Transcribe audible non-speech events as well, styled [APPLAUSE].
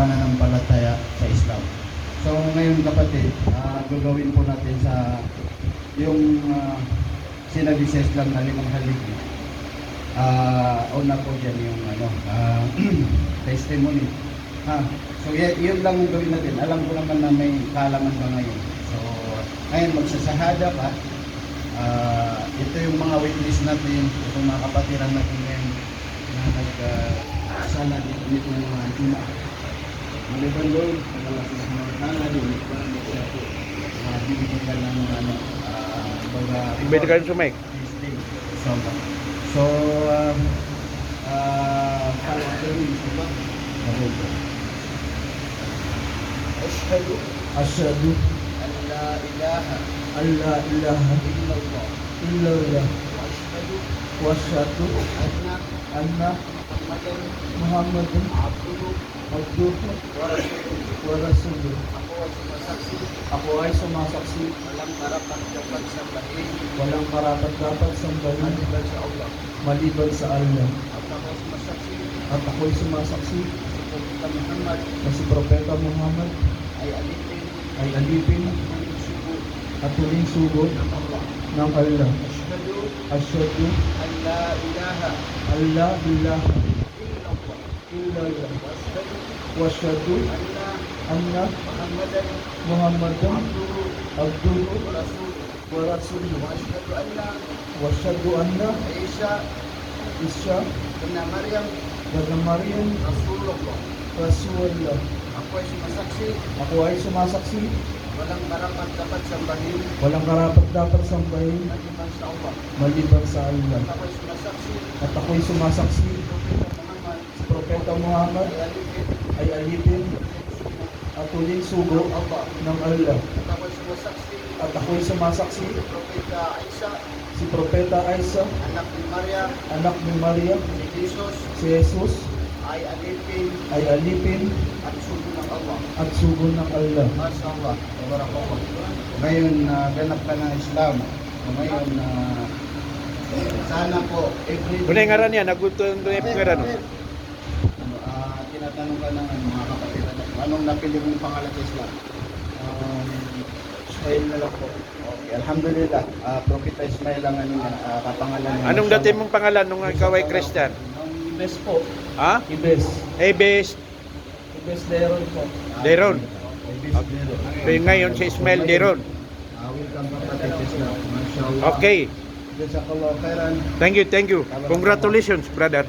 pananampalataya sa Islam. So ngayon kapatid, ah, gagawin po natin sa yung uh, sinabi sa Islam na limang haligi. Ah, una po dyan yung ano, ah, [CLEARS THROAT] testimony. Ha, so y- yun lang ang gawin natin. Alam ko naman na may kaalaman ka ngayon. So ngayon magsasahada ka. Ah, ito yung mga witness natin, itong mga kapatiran natin ngayon na nag-sala dito nito ng mga tuna maliban doon, wala sila mga kanad, ulit pa, hindi sila po. Bibigyan ng ano, baga... Pwede ka rin sumaik? So, um, uh, parang ito yung isa ba? Ashadu. Ashadu. Alla ilaha. Alla ilaha. Illallah. Illallah. Wa ashadu. Wa ashadu. Anna. Anna. Muhammad bin Abdul wa Rasul. Ako ay sumasaksi. Ako ay sumasaksi. Walang karapat dapat sambahin. Walang karapat dapat sambahin. Maliban sa Allah. Maliban sa Allah. At ako ay sumasaksi. At ako ay sumasaksi. Si Propeta Muhammad. Na si Propeta Muhammad. Ay alipin. Ay alipin. At huling sugo. Ng Allah. Ng Allah. Asyadu. Asyadu. Allah ilaha. Allah ilaha wa rasuluhu wa ashhadu anna wa asyadu anna Isa Isya bin Maryam Daga Maryam Rasulullah. Rasulullah. Ako ay sumasaksi Ako ay sumasaksi walang karapat dapat sambahin walang karapat dapat sambahin maliban sa Allah. maliban sa Allah. Ako ay sumasaksi At ako'y sumasaksi Propeta Muhammad ay alipin at huling sugo ng Allah. At ako ay sumasaksi At ako'y sumasaksi Propeta Isa si Propeta Isa, anak ni Maria anak ni Maria, si Jesus si Jesus ay alipin ay alipin at sugo ng Allah. at sugo ng Allah. Masya Allah. Tabarakallah. Ngayon, na ganap ka ng Islam. Ngayon, na sana po, every Kung nga ran yan, nagutuan doon yung. Ano, ah, tinatanong ka ng ano, mga kapatid, anong napili mong pangalan sa Islam? Um, Ismail na lang po. Okay, Alhamdulillah. Uh, Propeta Ismail ang ano, ah, kapangalan. Anong dati mong pangalan nung ikaw ay Christian? Ang Ibes po. Ha? Ibes. Ebes Ibes Deron po. Deron. Ibes Deron. Okay, ngayon si Ismail Deron. Ah. Okay. Jazakallah khairan. Thank you, thank you. Congratulations, brother.